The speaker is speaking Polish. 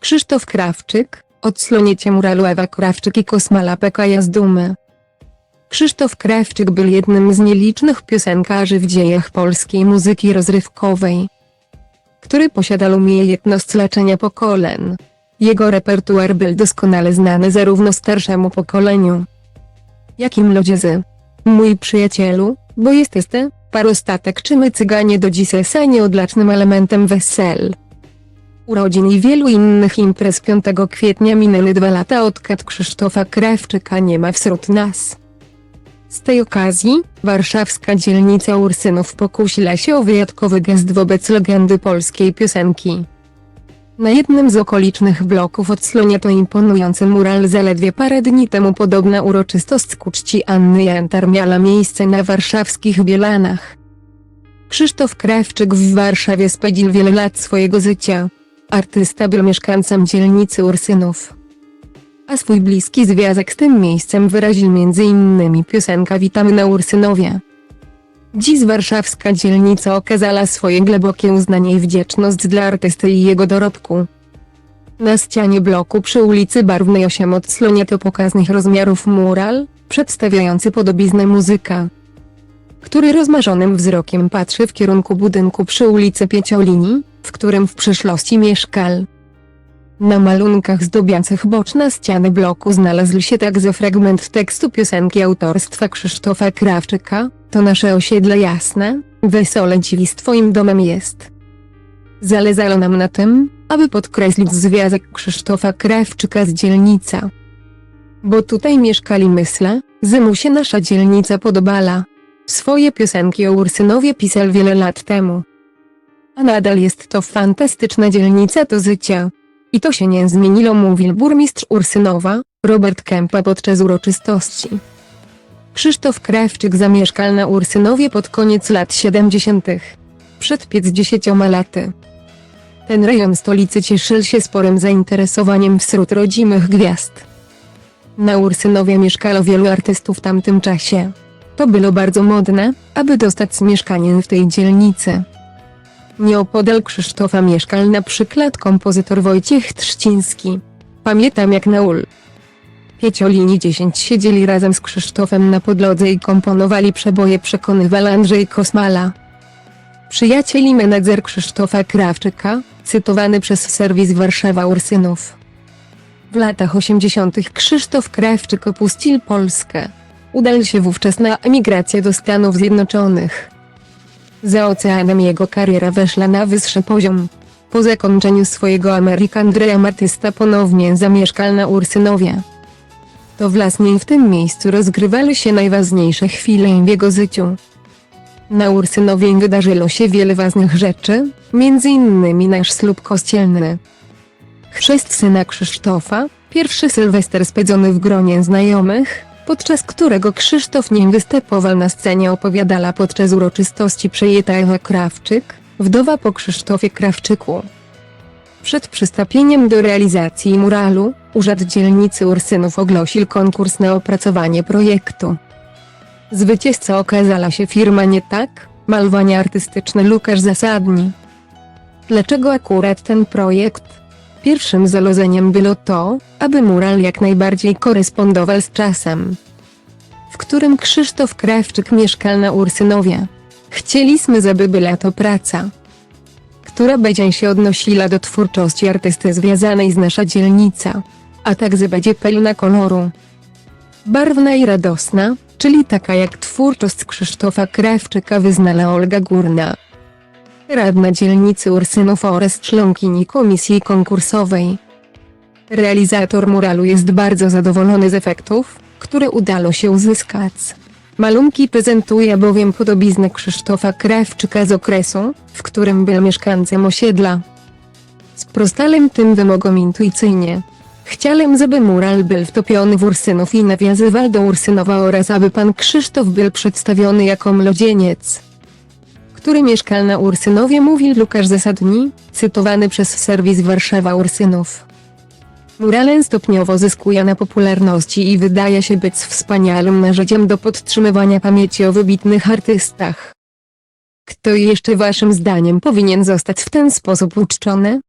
Krzysztof Krawczyk, odsłonięcie muralu Ewa Krawczyk i Kosmala PKS Dumy. Krzysztof Krawczyk był jednym z nielicznych piosenkarzy w dziejach polskiej muzyki rozrywkowej, który posiadał umiejętność leczenia pokoleń. Jego repertuar był doskonale znany zarówno starszemu pokoleniu, jak i młodzieży. Mój przyjacielu, bo jesteś ty, parostatek czy my cyganie do dziś są nieodlacznym elementem wesel urodzin i wielu innych imprez 5 kwietnia minęły dwa lata odkąd Krzysztofa Krawczyka nie ma wśród nas. Z tej okazji, warszawska dzielnica Ursynów pokusiła się o wyjątkowy gest wobec legendy polskiej piosenki. Na jednym z okolicznych bloków odsłonięto imponujący mural zaledwie parę dni temu podobna uroczystość ku czci Anny Jantar miała miejsce na warszawskich Bielanach. Krzysztof Krawczyk w Warszawie spędził wiele lat swojego życia. Artysta był mieszkańcem dzielnicy Ursynów. A swój bliski związek z tym miejscem wyraził m.in. piosenka Witamy na Ursynowie. Dziś warszawska dzielnica okazała swoje głębokie uznanie i wdzięczność dla artysty i jego dorobku. Na ścianie bloku przy ulicy Barwnej 8 odsłonięto pokaznych rozmiarów mural, przedstawiający podobiznę muzyka który rozmarzonym wzrokiem patrzy w kierunku budynku przy ulicy Pieciolini, w którym w przeszłości mieszkał. Na malunkach zdobiących boczne ściany bloku znalazł się także fragment tekstu piosenki autorstwa Krzysztofa Krawczyka, to nasze osiedle jasne, wesole z twoim domem jest. Zależało nam na tym, aby podkreślić związek Krzysztofa Krawczyka z dzielnica. Bo tutaj mieszkali myślę, że się nasza dzielnica podobala. Swoje piosenki o Ursynowie pisał wiele lat temu. A nadal jest to fantastyczna dzielnica do życia. I to się nie zmieniło mówił burmistrz Ursynowa, Robert Kępa podczas uroczystości. Krzysztof Krawczyk zamieszkał na Ursynowie pod koniec lat 70. Przed 50 laty. Ten rejon stolicy cieszył się sporym zainteresowaniem wśród rodzimych gwiazd. Na Ursynowie mieszkało wielu artystów w tamtym czasie. To było bardzo modne, aby dostać mieszkanie w tej dzielnicy. Nieopodal Krzysztofa mieszkał na przykład kompozytor Wojciech Trzciński. Pamiętam jak na ul. Pieciolini 10 siedzieli razem z Krzysztofem na podlodze i komponowali przeboje przekonywał Andrzej Kosmala. Przyjaciel i menedżer Krzysztofa Krawczyka, cytowany przez serwis Warszawa Ursynów. W latach 80. Krzysztof Krawczyk opuścił Polskę. Udał się wówczas na emigrację do Stanów Zjednoczonych. Za oceanem jego kariera weszła na wyższy poziom. Po zakończeniu swojego American Dream artysta ponownie zamieszkał na Ursynowie. To właśnie w tym miejscu rozgrywały się najważniejsze chwile w jego życiu. Na Ursynowie wydarzyło się wiele ważnych rzeczy, innymi nasz ślub kościelny. Chrzest syna Krzysztofa, pierwszy sylwester spędzony w gronie znajomych, podczas którego Krzysztof nie występował na scenie opowiadała podczas uroczystości przejęta Ewa Krawczyk, wdowa po Krzysztofie Krawczyku. Przed przystąpieniem do realizacji muralu, Urząd Dzielnicy Ursynów ogłosił konkurs na opracowanie projektu. Zwycięzcą okazała się firma Nie Tak, malowanie artystyczne Łukasz Zasadni. Dlaczego akurat ten projekt? Pierwszym założeniem było to, aby mural jak najbardziej korespondował z czasem, w którym Krzysztof Krawczyk mieszkał na Ursynowie. Chcieliśmy, żeby była to praca, która będzie się odnosiła do twórczości artysty związanej z nasza dzielnica, a także będzie pełna koloru. Barwna i radosna, czyli taka jak twórczość Krzysztofa Krawczyka wyznała Olga Górna radna dzielnicy Ursynów oraz członkini komisji konkursowej. Realizator muralu jest bardzo zadowolony z efektów, które udało się uzyskać. Malunki prezentuje bowiem podobiznę Krzysztofa Krawczyka z okresu, w którym był mieszkańcem osiedla. Sprostalem tym wymogom intuicyjnie. Chciałem, żeby mural był wtopiony w Ursynów i nawiązywał do Ursynowa oraz aby pan Krzysztof był przedstawiony jako młodzieniec który mieszkał na Ursynowie mówił Łukasz Zasadni, cytowany przez serwis Warszawa Ursynów. Muralen stopniowo zyskuje na popularności i wydaje się być wspaniałym narzędziem do podtrzymywania pamięci o wybitnych artystach. Kto jeszcze waszym zdaniem powinien zostać w ten sposób uczczony?